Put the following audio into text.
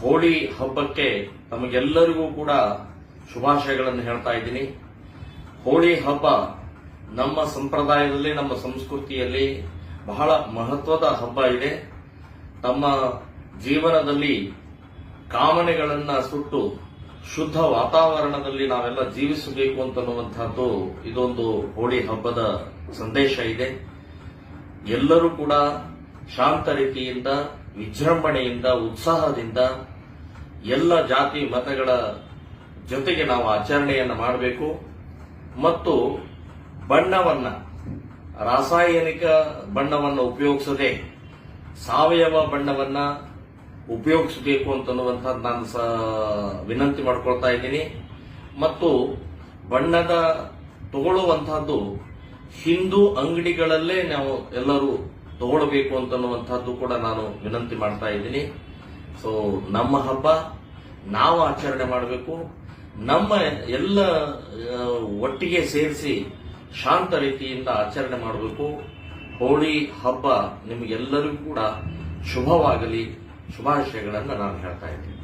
ಹೋಳಿ ಹಬ್ಬಕ್ಕೆ ನಮಗೆಲ್ಲರಿಗೂ ಕೂಡ ಶುಭಾಶಯಗಳನ್ನು ಹೇಳ್ತಾ ಇದ್ದೀನಿ. ಹೋಳಿ ಹಬ್ಬ ನಮ್ಮ ಸಂಪ್ರದಾಯದಲ್ಲಿ, ನಮ್ಮ ಸಂಸ್ಕೃತಿಯಲ್ಲಿ ಬಹಳ ಮಹತ್ವದ ಹಬ್ಬ ಇದೆ. ತಮ್ಮ ಜೀವನದಲ್ಲಿ ಕಾಮನೆಗಳನ್ನು ಸುಟ್ಟು ಶುದ್ಧ ವಾತಾವರಣದಲ್ಲಿ ನಾವೆಲ್ಲ ಜೀವಿಸಬೇಕು ಅಂತನ್ನುವಂತಹದ್ದು ಇದೊಂದು ಹೋಳಿ ಹಬ್ಬದ ಸಂದೇಶ ಇದೆ. ಎಲ್ಲರೂ ಕೂಡ ಶಾಂತ ರೀತಿಯಿಂದ ವಿಜೃಂಭಣೆಯಿಂದ, ಉತ್ಸಾಹದಿಂದ ಎಲ್ಲ ಜಾತಿ ಮತಗಳ ಜೊತೆಗೆ ನಾವು ಆಚರಣೆಯನ್ನು ಮಾಡಬೇಕು. ಮತ್ತು ಬಣ್ಣವನ್ನು, ರಾಸಾಯನಿಕ ಬಣ್ಣವನ್ನು ಉಪಯೋಗಿಸದೆ, ಸಾವಯವ ಬಣ್ಣವನ್ನು ಉಪಯೋಗಿಸಬೇಕು ಅಂತನ್ನುವಂಥದ್ದು ನಾನು ವಿನಂತಿ ಮಾಡ್ಕೊಳ್ತಾ ಇದ್ದೀನಿ. ಮತ್ತು ಬಣ್ಣದ ತಗೊಳ್ಳುವಂತಹದ್ದು ಹಿಂದೂ ಅಂಗಡಿಗಳಲ್ಲೇ ನಾವು ಎಲ್ಲರೂ ತಗೊಳ್ಬೇಕು ಅಂತನ್ನುವಂಥದ್ದು ಕೂಡ ನಾನು ವಿನಂತಿ ಮಾಡ್ತಾ ಇದ್ದೀನಿ. ಸೊ ನಮ್ಮ ಹಬ್ಬ ನಾವು ಆಚರಣೆ ಮಾಡಬೇಕು. ನಮ್ಮ ಎಲ್ಲ ಒಟ್ಟಿಗೆ ಸೇರಿಸಿ ಶಾಂತ ರೀತಿಯಿಂದ ಆಚರಣೆ ಮಾಡಬೇಕು. ಹೋಳಿ ಹಬ್ಬ ನಿಮಗೆಲ್ಲರಿಗೂ ಕೂಡ ಶುಭವಾಗಲಿ. ಶುಭಾಶಯಗಳನ್ನು ನಾನು ಹೇಳ್ತಾ ಇದ್ದೀನಿ.